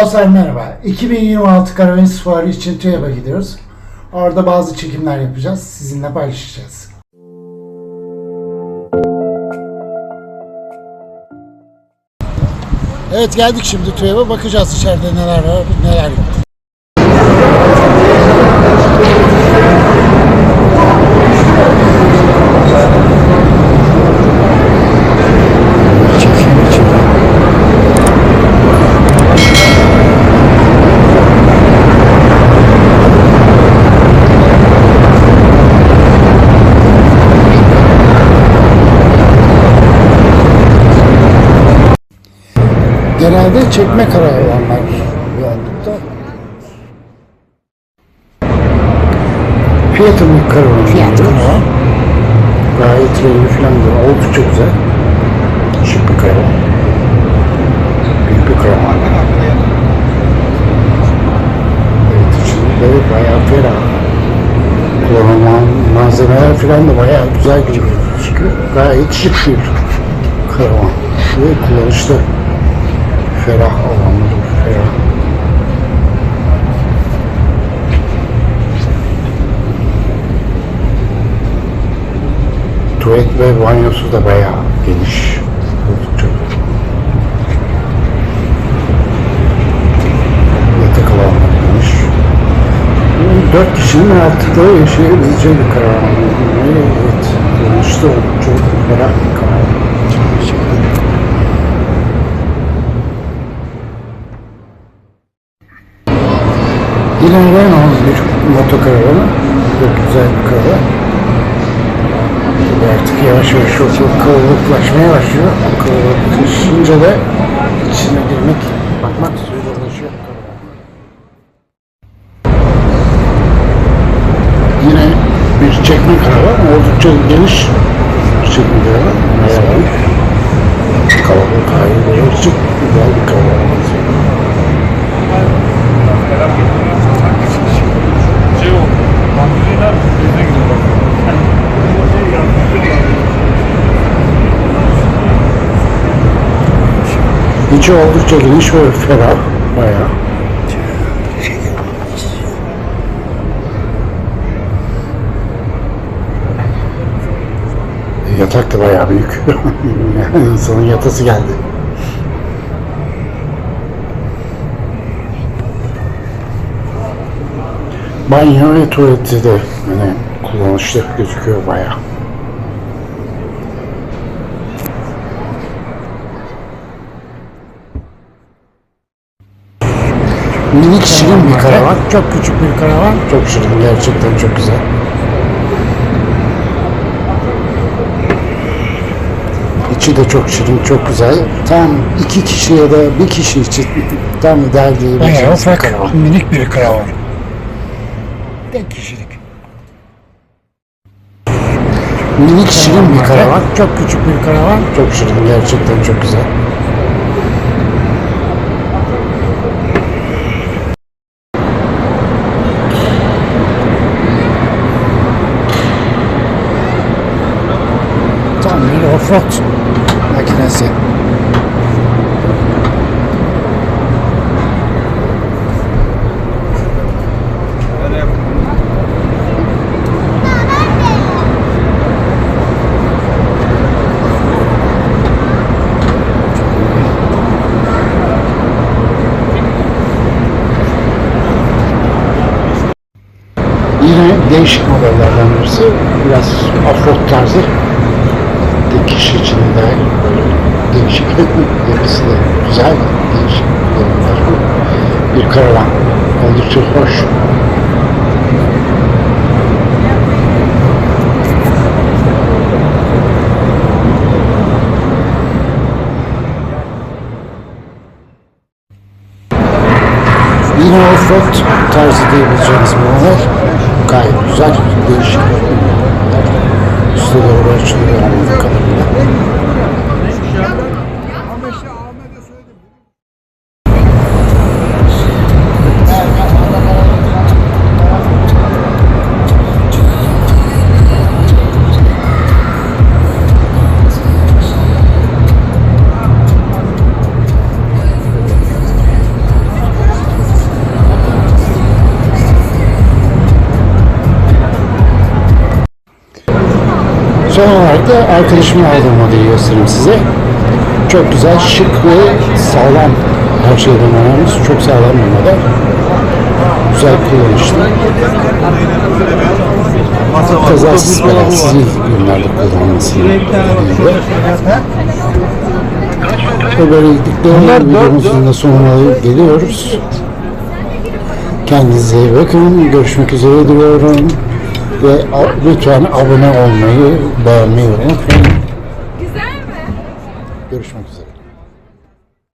Dostlar merhaba. 2026 Karavans Fuarı için TÜYAP'a gidiyoruz. Orada bazı çekimler yapacağız. Sizinle paylaşacağız. Evet geldik şimdi TÜYAP'a. Bakacağız içeride neler var, neler yok. Genelde çekme karavanlar yoğunlukta. Fiyatı bir karavan. Fiyatı. Gayet rengi falan da oldukça güzel. Şık bir karavan. Büyük bir karavan. Evet içinde de bayağı ferah. Kullanılan malzemeler falan da bayağı güzel gibi çıkıyor. Gayet şık bir karavan. Ve kullanışlı ferah alanları ferah. Tuvalet ve banyosu da bayağı geniş. Oldukça. Yatak alanları geniş. Dört kişinin rahatlıkla yaşayabileceği bir karavan. Evet. Kullanışlı oldukça ferah bir karavan. Yine Renault bir motokaravanı. Çok güzel bir karavan. Artık yavaş yavaş çok çok kalabalıklaşmaya başlıyor. Kalabalıklaşınca da içine girmek, bakmak zorlaşıyor. Yine bir çekme karavan. Oldukça geniş bir çekme karavan. Bayağı büyük. Kalabalık aileler için güzel bir karavan. Şey oldu. Mandalina bize gidiyor. İçi oldukça geniş ve ferah. Bayağı. Yatak da bayağı büyük. insanın yatası geldi. Banyo ve tuvaleti de yani kullanışlı gözüküyor bayağı. Minik şirin bir karavan. Çok küçük bir karavan. Çok şirin gerçekten çok güzel. İçi de çok şirin, çok güzel. Tam iki kişi ya da bir kişi için tam ideal Bayağı diyebileceğimiz bir ufak, karavan. minik bir karavan. Tek kişilik. Minik şirin bir karavan. Çok küçük bir karavan. Çok şirin gerçekten çok güzel. Offroad makinesi. Değişik modellerden birisi. Biraz offroad tarzı. Kişi için değişik. Yapısı da güzel. Değişik modeller. Bir karavan. Oldukça hoş. Yine offroad tarzı diyebileceğimiz bir model. Gayet güzel, değişik. Üste doğru açılıyor anladığım kadarıyla. Son olarak da arkadaşımın aldığı modeli göstereyim size. Çok güzel, şık ve sağlam. Her şeyden önemlisi çok sağlam bir model. Güzel kullanışlı. Kazasız belasız iyi günlerde kullanılmasını. Ve böylelikle videomuzun da sonuna geliyoruz. Kendinize iyi bakın. Görüşmek üzere diliyorum. Ve lütfen abone olmayı, beğenmeyi unutmayın. Güzel mi? Görüşmek üzere.